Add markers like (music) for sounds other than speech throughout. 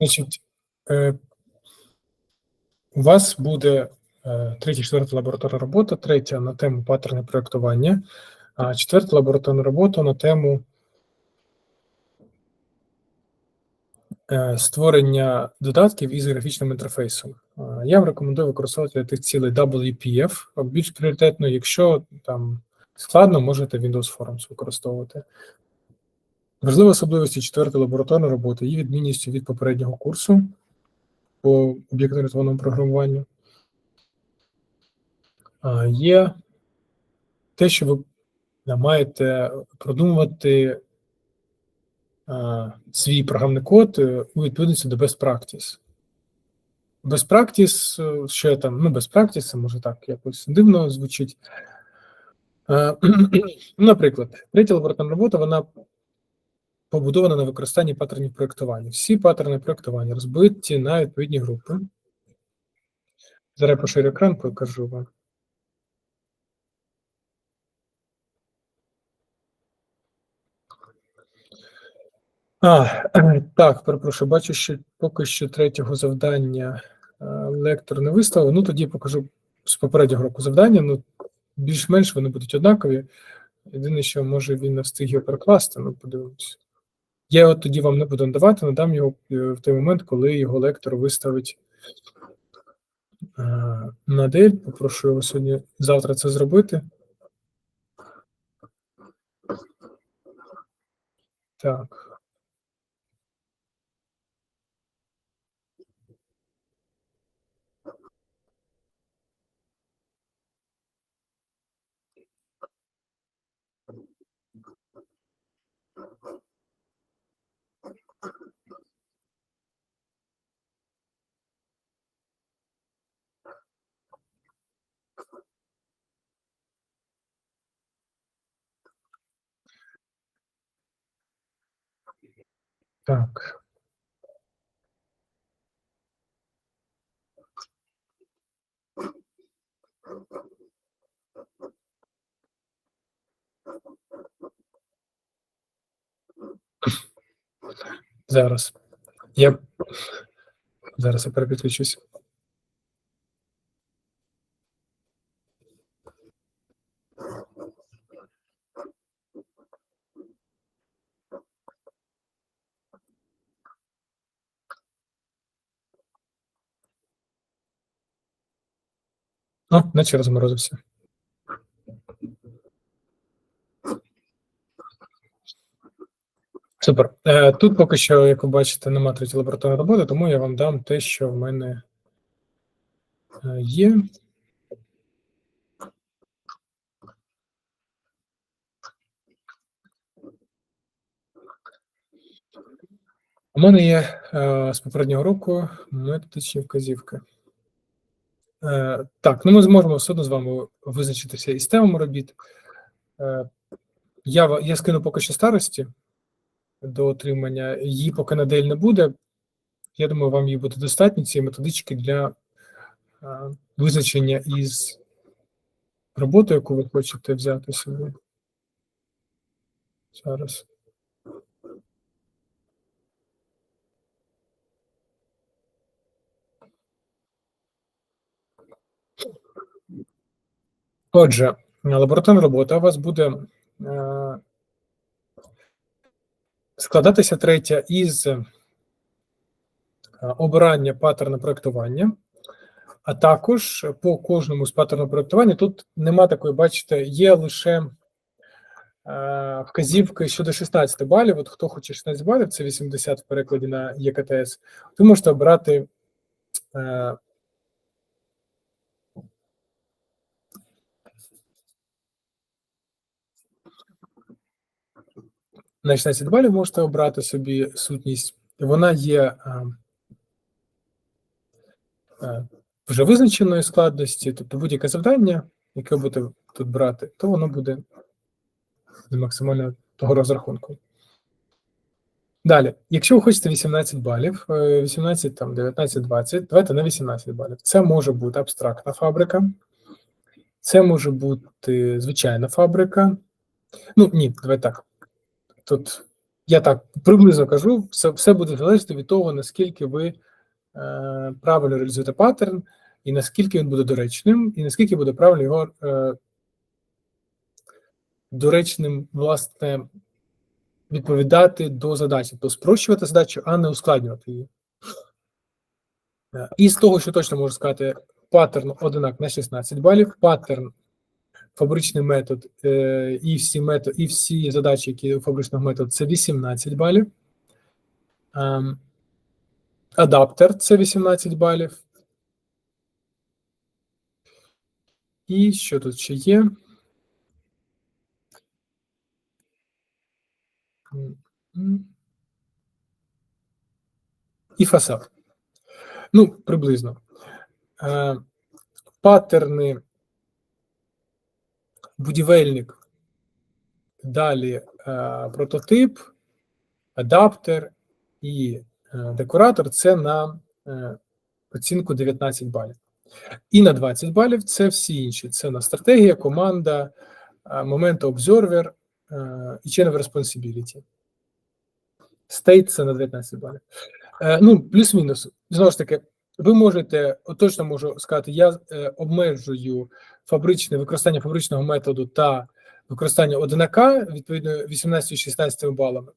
Значить, е, у вас буде е, третя, четверта лабораторна робота, третя на тему паттерни проєктування, а четверта лабораторна робота на тему е, створення додатків із графічним інтерфейсом. Я вам рекомендую використовувати тих цілей WPF, більш пріоритетно, якщо там складно, можете Windows Forms використовувати. Важлива особливості четвертої лабораторної роботи є відмінністю від попереднього курсу по об'єктно-орієнтованому програмуванню. Є те, що ви маєте продумувати а, свій програмний код е, у відповідності до best practice. Best practice, е, що я там, ну, best practice, це може так якось дивно звучить. Е, (clears throat) Наприклад, третя лабораторна робота, вона побудована на використанні паттернів проєктування. Всі паттерни проєктування розбиті на відповідні групи. Зараз поширю екран, покажу вам. А, (clears throat) так, перепрошую, бачу, що поки що третього завдання е, лектор не виставив. Ну, тоді покажу з попереднього року завдання. Ну, більш-менш вони будуть однакові. Єдине, що може він не встиг його перекласти, ну подивимось. Я його тоді вам не буду надавати, надам його е, в той момент, коли його лектор виставить е, на дель. Попрошу його сьогодні завтра це зробити. Так. Так. Зараз. Я зараз я перепідключусь. О, наче розморозився. Супер. Е, Тут поки що, як ви бачите, нема третьої лабораторної роботи, тому я вам дам те, що в мене е, є. У мене є е, з попереднього року методичні вказівки. Е, Так, ну ми зможемо все одно з вами визначитися із темами робіт. Е, Я, я скину поки що старості до отримання. Її поки на дель не буде. Я думаю, вам її буде достатньо цієї методички для е, визначення із роботи, яку ви хочете взяти собі. Зараз. Отже, лабораторна робота у вас буде е, складатися третя із е, обирання паттерна проєктування, а також по кожному з паттерну проєктування тут нема такої, бачите, є лише е, вказівки щодо 16 балів. От хто хоче 16 балів, це 80 в перекладі на ЄКТС, ви можете обрати на 16 балів можете обрати собі сутність. Вона є е, е, вже визначеної складності, тобто будь-яке завдання, яке будете тут брати, то воно буде максимально того розрахунку. Далі, якщо ви хочете 18 балів, е, 18, там, 19, 20, давайте на 18 балів. Це може бути абстрактна фабрика, це може бути звичайна фабрика. Ну, ні, давай так. Тут Я так приблизно кажу, все, все буде залежати від того, наскільки ви е, правильно реалізуєте паттерн, і наскільки він буде доречним, і наскільки буде правильно його е, доречним, власне, відповідати до задачі, тобто спрощувати задачу, а не ускладнювати її. Е, І з того, що точно можу сказати, паттерн одинак на 16 балів, паттерн фабричний метод е, і всі метод, і всі задачі, які у фабричного методу, це 18 балів. Ем, Адаптер це 18 балів. І що тут ще є? І фасад. Ну, приблизно. Е, Паттерни будівельник, далі е, прототип, адаптер і е, декоратор це на е, оцінку 19 балів. І на 20 балів це всі інші. Це на стратегія, команда, момент обзорвер і chain of responsibility. State це на 19 балів. Ну, плюс-мінус. Знову ж таки, ви можете, точно можу сказати, я обмежую фабричне використання фабричного методу та використання одинака відповідно 18-16 балами.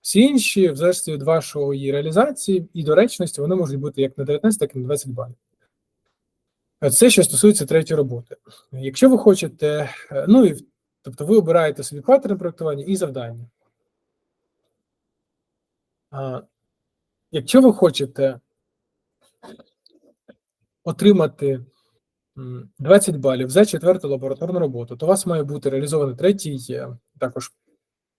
Всі інші, в залежності від вашої реалізації і доречності, вони можуть бути як на 19, так і на 20 балів. Це що стосується третьої роботи. Якщо ви хочете, е, ну і тобто ви обираєте собі паттерн проектування і завдання. А, Якщо ви хочете отримати 20 балів за четверту лабораторну роботу, то у вас має бути реалізований третій е, також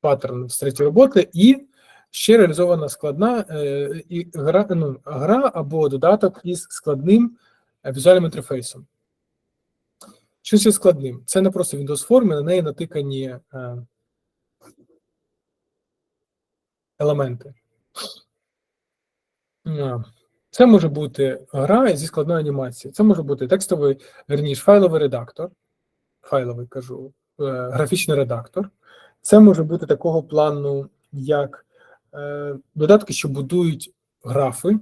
паттерн з третьої роботи, і ще реалізована складна е, і гра, ну, гра або додаток із складним е, візуальним інтерфейсом. Що це складним? Це не просто Windows форми, на неї натикані елементи. Це може бути гра зі складною анімацією. Це може бути текстовий, верніше, файловий редактор, файловий кажу, е, графічний редактор. Це може бути такого плану, як е, додатки, що будують графи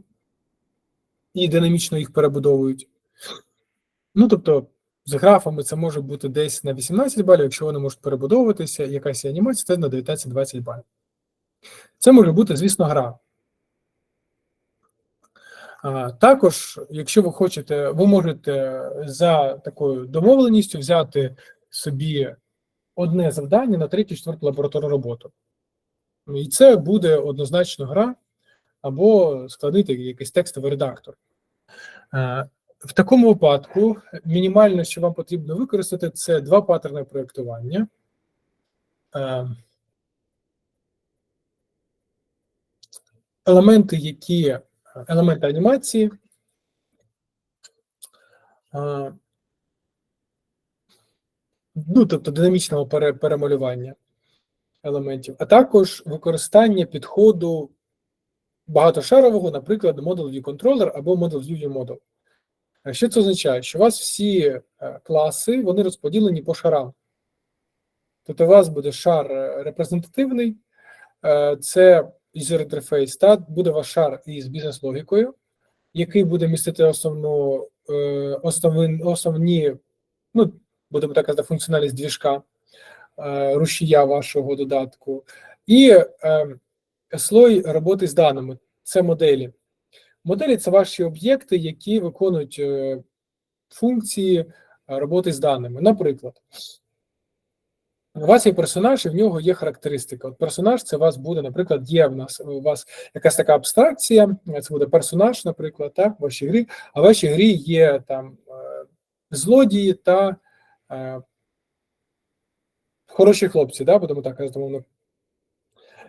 і динамічно їх перебудовують. Ну, тобто, з графами це може бути десь на 18 балів, якщо вони можуть перебудовуватися, якась анімація, це на 19-20 балів. Це може бути, звісно, гра. Також, якщо ви хочете, ви можете за такою домовленістю взяти собі одне завдання на третю, четверту лабораторну роботу. І це буде однозначно гра або складити якийсь текстовий редактор. В такому випадку мінімально, що вам потрібно використати, це два паттерни проєктування. Елементи, які елементи анімації. Ну, тобто динамічного пере, перемалювання елементів, а також використання підходу багатошарового, наприклад, Model View Controller або Model View Model. Що це означає? Що у вас всі е, класи вони розподілені по шарам. Тобто, у вас буде шар е, репрезентативний, е, це user інтерфейс, та буде ваш шар із бізнес-логікою, який буде містити основну, основні, основні, ну, будемо так казати, функціональність двіжка, рушія вашого додатку, і слой роботи з даними це моделі. Моделі це ваші об'єкти, які виконують е, функції роботи з даними. Наприклад, вас є персонаж, і в нього є характеристика. От персонаж це у вас буде, наприклад, є в нас у вас якась така абстракція, це буде персонаж, наприклад, так, в вашій грі, а в вашій грі є там е, злодії та е, хороші хлопці, да, будемо так казати.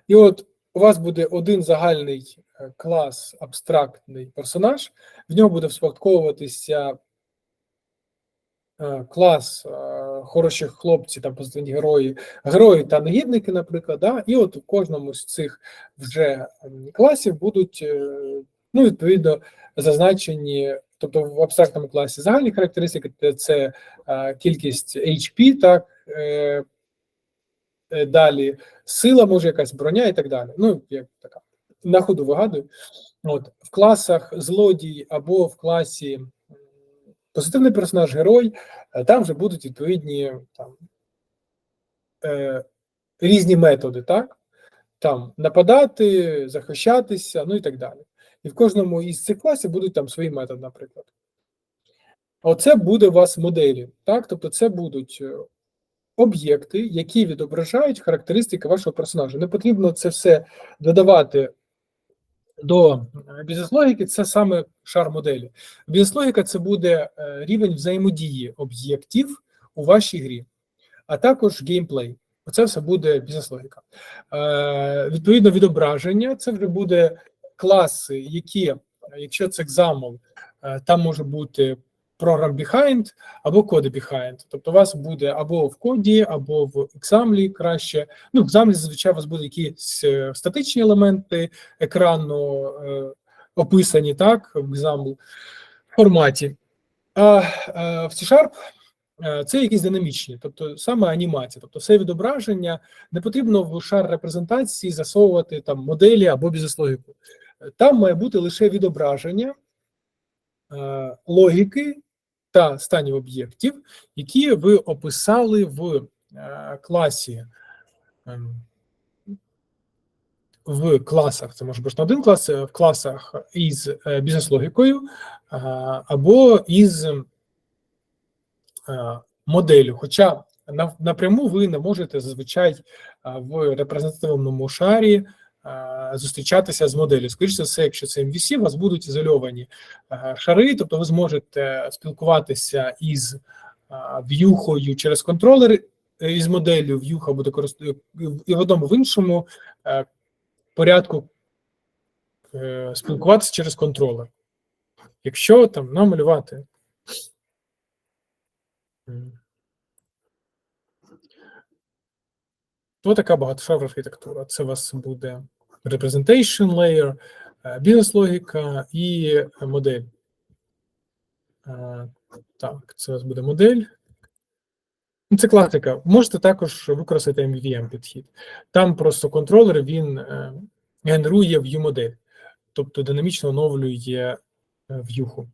І от у вас буде один загальний клас, абстрактний персонаж, в нього буде вспадковуватися клас хороші хлопці, там позитивні герої, герої та негідники, наприклад, да, і от у кожному з цих вже класів будуть, е, ну, відповідно, зазначені, тобто в абстрактному класі загальні характеристики, це кількість HP, так, е, е, далі сила, може якась броня і так далі. Ну, як така на ходу вигадую. От в класах злодій або в класі позитивний персонаж, герой, е, там вже будуть відповідні там е, різні методи, так? Там нападати, захищатися, ну і так далі. І в кожному із цих класів будуть там свої методи, наприклад. Оце буде у вас моделі, так? Тобто, це будуть е, об'єкти, які відображають характеристики вашого персонажа. Не потрібно це все додавати до е, бізнес-логіки, це саме шар моделі. Бізнес-логіка це буде е, рівень взаємодії об'єктів у вашій грі, а також геймплей. Оце все буде бізнес-логіка. Е, відповідно, відображення це вже буде класи, які, якщо це XAML, е, там може бути програм behind або коди behind. Тобто у вас буде або в коді, або в XAML краще. Ну, в XAML зазвичай у вас будуть якісь е, статичні елементи екрану е, описані так, в XAML форматі. А е, в C-Sharp е, це якісь динамічні, тобто саме анімація, тобто все відображення. Не потрібно в шар репрезентації засовувати там моделі або бізнес-логіку. Там має бути лише відображення е, логіки та станів об'єктів, які ви описали в е, класі. ем, В класах, це може бути не один клас, е, в класах із е, бізнес-логікою або із моделлю. Хоча на- напряму ви не можете зазвичай в репрезентативному шарі зустрічатися з моделлю. Скоріше за все, якщо це MVC, у вас будуть ізольовані е, шари, тобто ви зможете спілкуватися із е, в'юхою через контролер е, із моделлю, в'юха буде користу і в одному в іншому е, порядку е, спілкуватися через контролер. Якщо там намалювати. То така багатошарова архітектура. Це у вас буде representation layer, е, бізнес-логіка і модель. Е, Так, це у вас буде модель. Ну, Це класика. Можете також використати MVVM підхід. Там просто контролер він е, генерує view-модель, тобто динамічно оновлює в'юху,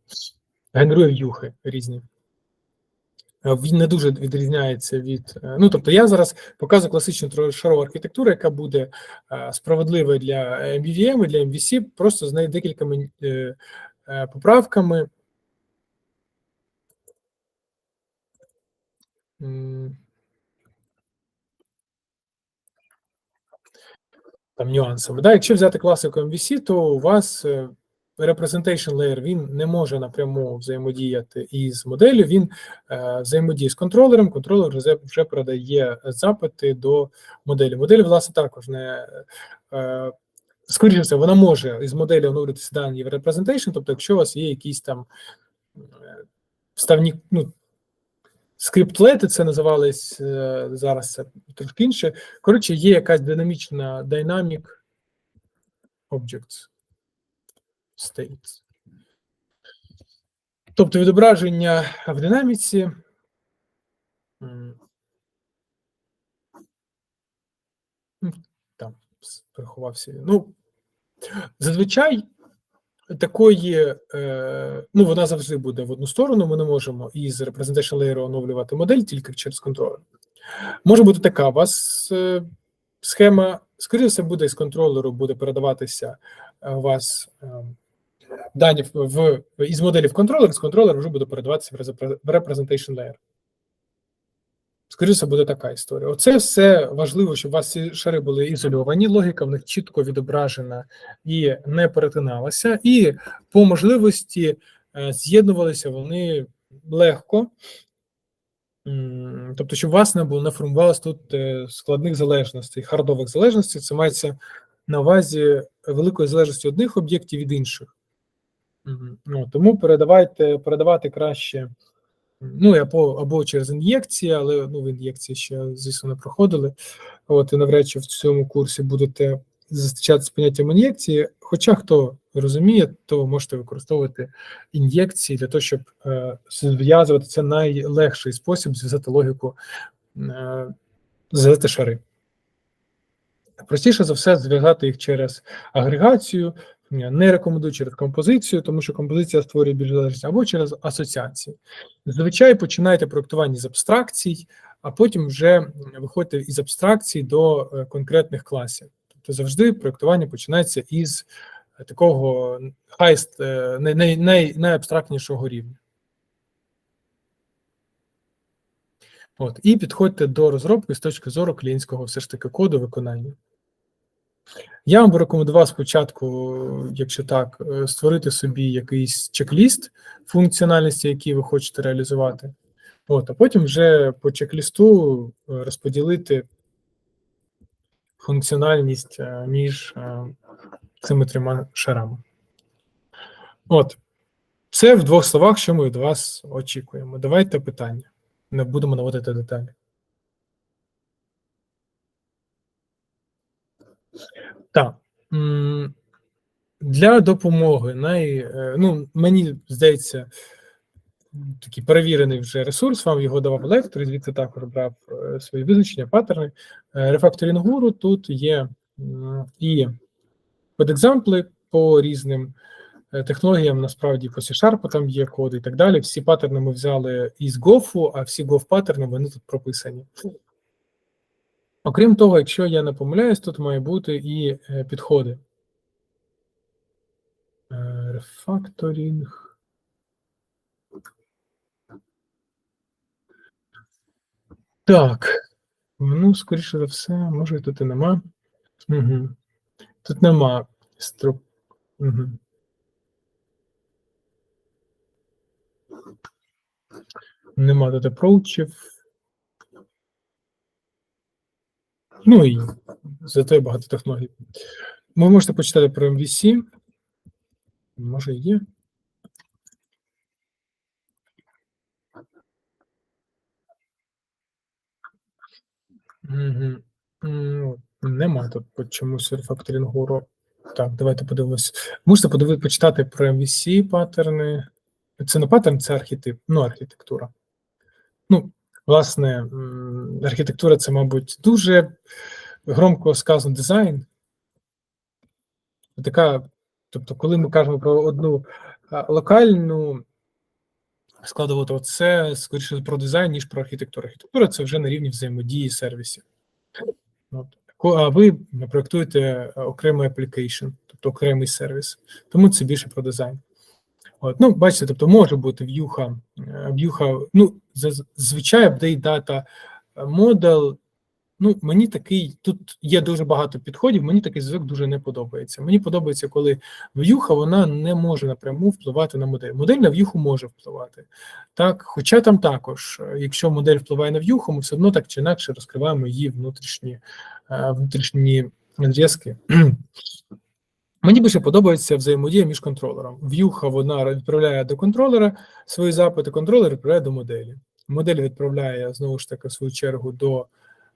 генерує в'юхи різні. Е, Він не дуже відрізняється від. е, Ну, тобто, я зараз показую класичну трошарову архітектуру, яка буде е, справедлива для MVVM і для MVC, просто з нею декількома поправками. Там нюансами. Да? Якщо взяти класику MVC, то у вас representation layer він не може напряму взаємодіяти із моделлю, він е, взаємодіє з контролером, контролер вже, вже передає запити до моделі. Модель, власне, також не е, скоріше все, вона може із моделі оновлюватися дані в representation, тобто, якщо у вас є якісь там е, вставні, ну, скриптлети, це називались е, зараз це трошки інше. Коротше, є якась динамічна dynamic objects states. Тобто відображення в динаміці. Там приховався. Ну, зазвичай такої, е, ну, вона завжди буде в одну сторону. Ми не можемо із representation layer оновлювати модель тільки через контролер. Може бути така, у вас е, схема, скоріше все, буде з контролеру, буде передаватися е, у вас е, дані в, із моделі в контролер, з контролера вже буде передаватися в representation layer. Скоріше буде така історія. Оце все важливо, щоб у вас ці шари були ізольовані, логіка в них чітко відображена і не перетиналася, і по можливості е, з'єднувалися вони легко. Тобто, щоб у вас не було не формувалось тут е, складних залежностей, хардових залежностей, це мається на увазі великої залежності одних об'єктів від інших. Ну, тому передавайте, передавати краще, ну, або, або через ін'єкції, але ну, в ін'єкції ще, звісно, не проходили. От, і навряд чи в цьому курсі будете зустрічатися з поняттям ін'єкції. Хоча хто розуміє, то можете використовувати ін'єкції для того, щоб е, зв'язувати це найлегший спосіб зв'язати логіку, е, зв'язати шари. Простіше за все зв'язати їх через агрегацію, не рекомендую через композицію, тому що композиція створює більш залежність, або через асоціації. Зазвичай починайте проєктування з абстракцій, а потім вже виходите із абстракцій до е, конкретних класів. Тобто завжди проєктування починається із е, такого highest, е, най, най, най, найабстрактнішого рівня. От, і підходьте до розробки з точки зору клієнтського все ж таки коду виконання. Я вам би рекомендував спочатку, якщо так, е, створити собі якийсь чек-ліст функціональності, які ви хочете реалізувати. От, а потім вже по чек-лісту е, розподілити функціональність е, між цими трьома шарами. От, це в двох словах, що ми від вас очікуємо. Давайте питання. Не будемо наводити деталі. Так. Для допомоги най, е, ну, мені здається, такий перевірений вже ресурс, вам його давав лектор, і звідти також брав е, свої визначення, паттерни. Refactoring Guru тут є і подекзампли по різним е, технологіям, насправді по C-Sharp там є коди і так далі. Всі паттерни ми взяли із GOF, а всі GOF паттерни вони тут прописані. Окрім того, якщо я не помиляюсь, тут має бути і е, підходи. Е, рефакторінг. Так. Ну, скоріше за все, може тут і нема. Угу. Тут нема струк. Угу. Нема тут апроучів. Ну і зато є багато технологій. Ви можете почитати про MVC. Може є. Угу. Нема тут по чомусь рефакторингу. Так, давайте подивимось. Можете подивитися, почитати про MVC паттерни. Це не паттерн, це архетип, ну, архітектура. Ну, Власне, архітектура це, мабуть, дуже громко сказано дизайн. Така, тобто, коли ми кажемо про одну локальну складову, то це скоріше про дизайн, ніж про архітектуру. Архітектура це вже на рівні взаємодії сервісів. От. А ви проєктуєте окремий application, тобто окремий сервіс. Тому це більше про дизайн. От, ну, бачите, тобто може бути в'юха, е, в'юха, ну, зазвичай update data model, ну, мені такий, тут є дуже багато підходів, мені такий звик дуже не подобається. Мені подобається, коли в'юха вона не може напряму впливати на модель. Модель на в'юху може впливати. Так, Хоча там також, е, якщо модель впливає на в'юху, ми все одно так чи інакше розкриваємо її внутрішні, е, внутрішні зв'язки. Мені більше подобається взаємодія між контролером. В'юха вона відправляє до контролера свої запити, контролер відправляє до моделі. Модель відправляє знову ж таки в свою чергу до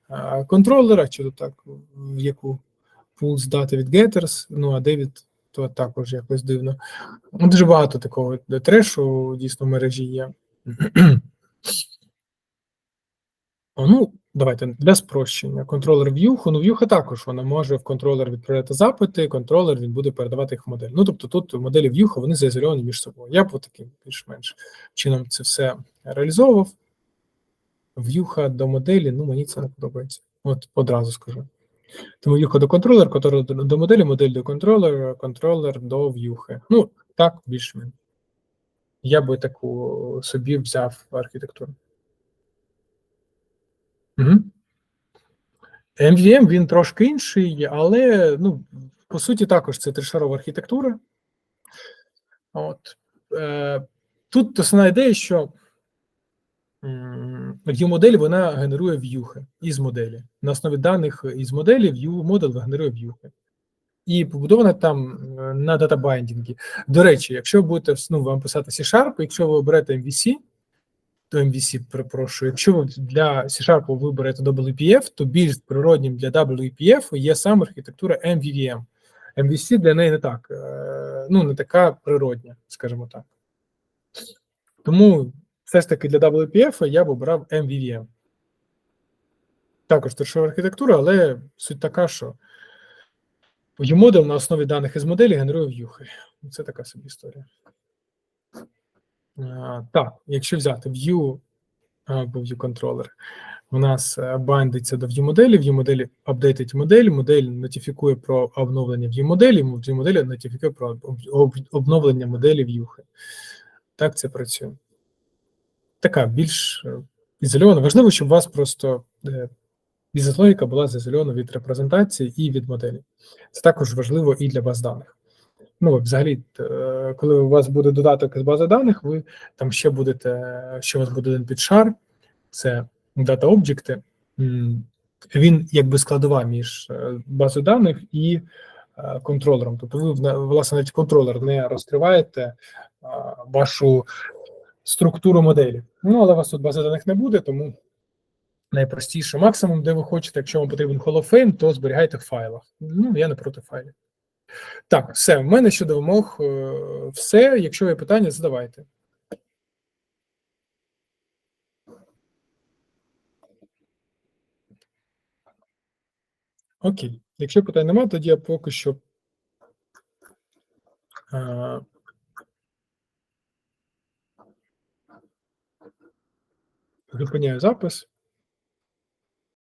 а, контролера, чи то так, в яку пул здати від Getters, ну а Девід то також якось дивно. Дуже багато такого трешу дійсно в мережі є. (clears throat) Ну, давайте для спрощення. Контролер в'юху. Ну, в'юха також вона може в контролер відправляти запити, контролер він буде передавати їх в модель. Ну, тобто тут моделі в'юха вони заізольовані між собою. Я б таким більш-менш чином це все реалізовував. В'юха до моделі, ну мені це не подобається. От одразу скажу. Тому в'юха до контролера, контролер до моделі, модель до контролера, контролер до в'юхи. Ну, так, більш-менш. Я би таку собі взяв архітектуру. Угу. MVM він трошки інший, але ну, по суті, також це тришарова архітектура. От. Е, Тут основна ідея, що view модель вона генерує в'юхи із моделі. На основі даних із моделі view модель генерує в'юхи. І побудована там е, на датабайндінгі. До речі, якщо будете ну, вам писати C-Sharp, якщо ви оберете MVC, до MVC, перепрошую, якщо ви для C-Sharp виберете WPF, то більш природнім для WPF є саме архітектура MVVM. MVC для неї не так, е, ну не така природня, скажімо так. Тому все ж таки для WPF я б обрав MVVM. Також тершова архітектура, але суть така, що ViewModel на основі даних із моделі генерує в'юхи. Це така собі історія. А, Так, якщо взяти view або view controller, у нас е, бандиться до view моделі, view моделі апдейтить модель, модель нотифікує про обновлення view моделі, view моделі нотифікує про об- об- обновлення моделі в'юхи. Так це працює. Така більш е, ізольована. Важливо, щоб у вас просто е, бізнес-логіка була заізольована від репрезентації і від моделі. Це також важливо і для баз даних. Ну, взагалі, е, коли у вас буде додаток з бази даних, ви там ще будете, ще у вас буде один підшар, це дата об'єкти. Він якби складова між е, базою даних і е, контролером. Тобто ви власне навіть контролер не розкриваєте вашу структуру моделі. Ну, але у вас тут бази даних не буде, тому найпростіше максимум, де ви хочете, якщо вам потрібен Fame, то зберігайте в файлах. Ну, я не проти файлів. Так, все, в мене щодо вимог е, все. Якщо є питання, задавайте. Окей. Якщо питань немає, тоді я поки що е, зупиняю запис.